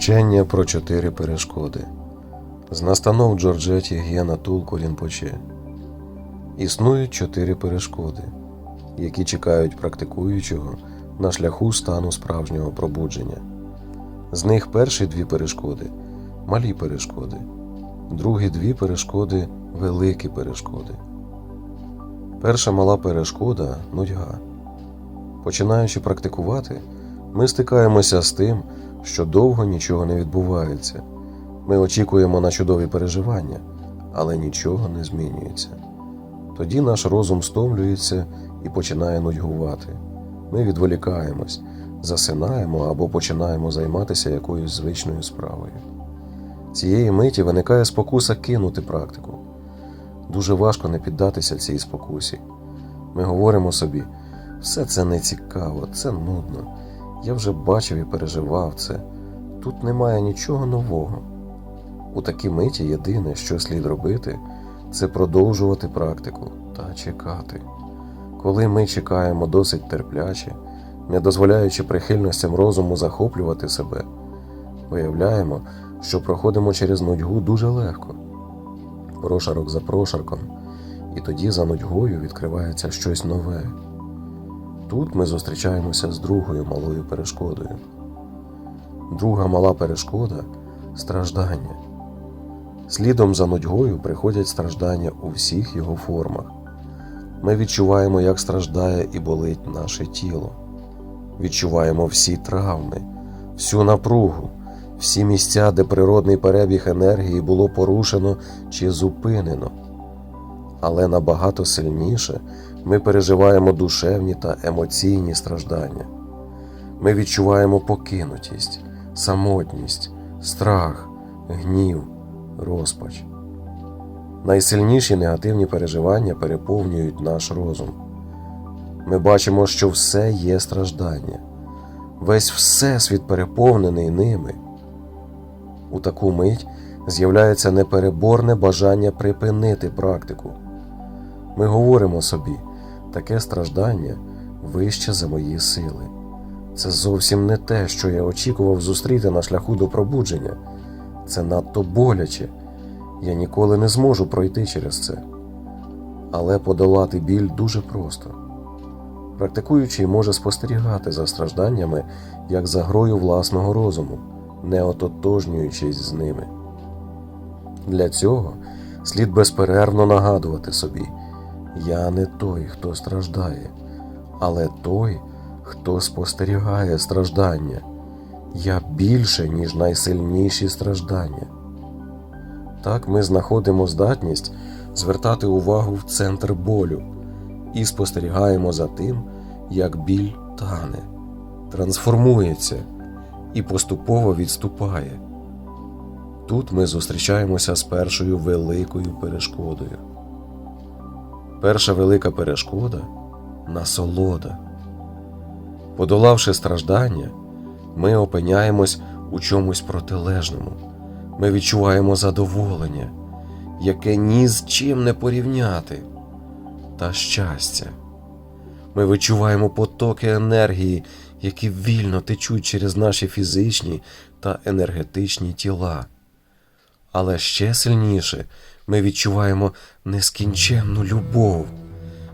Вчення про чотири перешкоди з настанов Джорджеті Гєна Тулку Рінпоче. Існують чотири перешкоди, які чекають практикуючого на шляху стану справжнього пробудження. З них перші дві перешкоди малі перешкоди, другі дві перешкоди великі перешкоди. Перша мала перешкода нудьга. Починаючи практикувати, ми стикаємося з тим, що довго нічого не відбувається. Ми очікуємо на чудові переживання, але нічого не змінюється. Тоді наш розум стомлюється і починає нудьгувати. Ми відволікаємось, засинаємо або починаємо займатися якоюсь звичною справою. Цієї миті виникає спокуса кинути практику. Дуже важко не піддатися цій спокусі. Ми говоримо собі, все це не цікаво, це нудно. Я вже бачив і переживав це. Тут немає нічого нового. У такій миті єдине, що слід робити, це продовжувати практику та чекати. Коли ми чекаємо досить терпляче, не дозволяючи прихильностям розуму захоплювати себе, виявляємо, що проходимо через нудьгу дуже легко, прошарок за прошарком, і тоді за нудьгою відкривається щось нове. Тут ми зустрічаємося з другою малою перешкодою. Друга мала перешкода страждання. Слідом за нудьгою приходять страждання у всіх його формах. Ми відчуваємо, як страждає і болить наше тіло. Відчуваємо всі травми, всю напругу, всі місця, де природний перебіг енергії було порушено чи зупинено. Але набагато сильніше ми переживаємо душевні та емоційні страждання. Ми відчуваємо покинутість, самотність, страх, гнів, розпач. Найсильніші негативні переживання переповнюють наш розум. Ми бачимо, що все є страждання, весь всесвіт переповнений ними. У таку мить з'являється непереборне бажання припинити практику. Ми говоримо собі, таке страждання вище за мої сили. Це зовсім не те, що я очікував зустріти на шляху до пробудження. Це надто боляче. Я ніколи не зможу пройти через це. Але подолати біль дуже просто. Практикуючий може спостерігати за стражданнями як за грою власного розуму, не ототожнюючись з ними. Для цього слід безперервно нагадувати собі: я не той, хто страждає, але той, хто спостерігає страждання. Я більше, ніж найсильніші страждання. Так ми знаходимо здатність звертати увагу в центр болю і спостерігаємо за тим, як біль тане, трансформується і поступово відступає. Тут ми зустрічаємося з першою великою перешкодою. Перша велика перешкода насолода. Подолавши страждання, ми опиняємось у чомусь протилежному. Ми відчуваємо задоволення, яке ні з чим не порівняти, та щастя. Ми відчуваємо потоки енергії, які вільно течуть через наші фізичні та енергетичні тіла. Але ще сильніше ми відчуваємо нескінченну любов.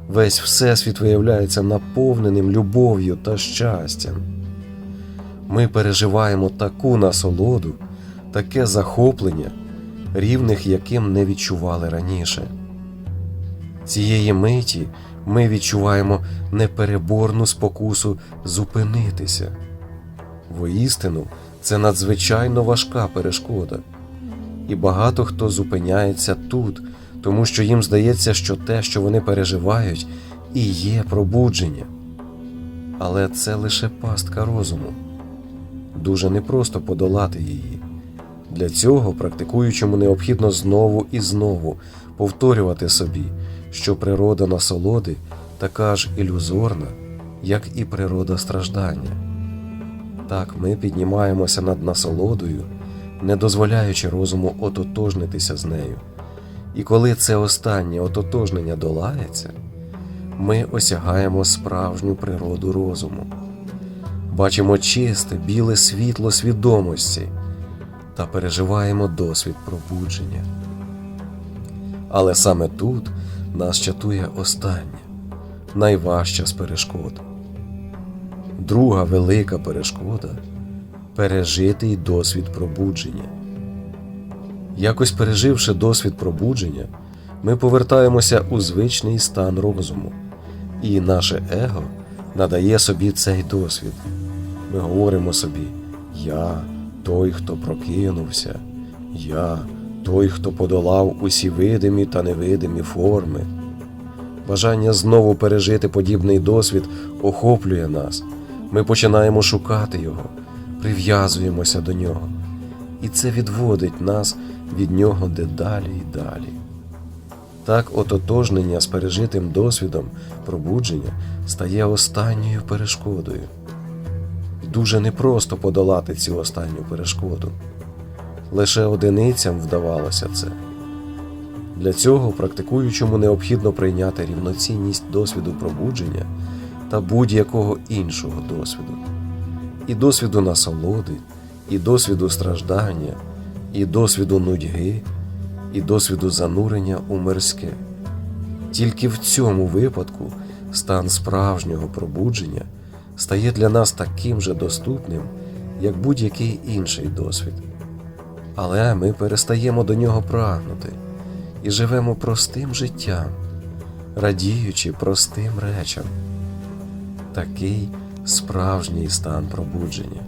Весь Всесвіт виявляється наповненим любов'ю та щастям. Ми переживаємо таку насолоду, таке захоплення, рівних яким не відчували раніше. Цієї миті ми відчуваємо непереборну спокусу зупинитися. Воістину, це надзвичайно важка перешкода, і багато хто зупиняється тут, тому що їм здається, що те, що вони переживають, і є пробудження. Але це лише пастка розуму. Дуже непросто подолати її. Для цього практикуючому необхідно знову і знову повторювати собі, що природа насолоди така ж ілюзорна, як і природа страждання. Так ми піднімаємося над насолодою, не дозволяючи розуму ототожнитися з нею. І коли це останнє ототожнення долається, ми осягаємо справжню природу розуму, бачимо чисте, біле світло свідомості, та переживаємо досвід пробудження. Але саме тут нас чатує остання, найважча з перешкод. Друга велика перешкода пережитий досвід пробудження. Якось переживши досвід пробудження, ми повертаємося у звичний стан розуму, і наше его надає собі цей досвід. Ми говоримо собі: Я той, хто прокинувся, я той, хто подолав усі видимі та невидимі форми. Бажання знову пережити подібний досвід охоплює нас. Ми починаємо шукати його, прив'язуємося до нього, і це відводить нас від нього дедалі й далі. Так ототожнення з пережитим досвідом пробудження стає останньою перешкодою. Дуже непросто подолати цю останню перешкоду. Лише одиницям вдавалося це. Для цього практикуючому необхідно прийняти рівноцінність досвіду пробудження та будь-якого іншого досвіду, і досвіду насолоди, і досвіду страждання, і досвіду нудьги, і досвіду занурення у мирське. Тільки в цьому випадку стан справжнього пробудження стає для нас таким же доступним, як будь-який інший досвід. Але ми перестаємо до нього прагнути і живемо простим життям, радіючи простим речам. Такий справжній стан пробудження.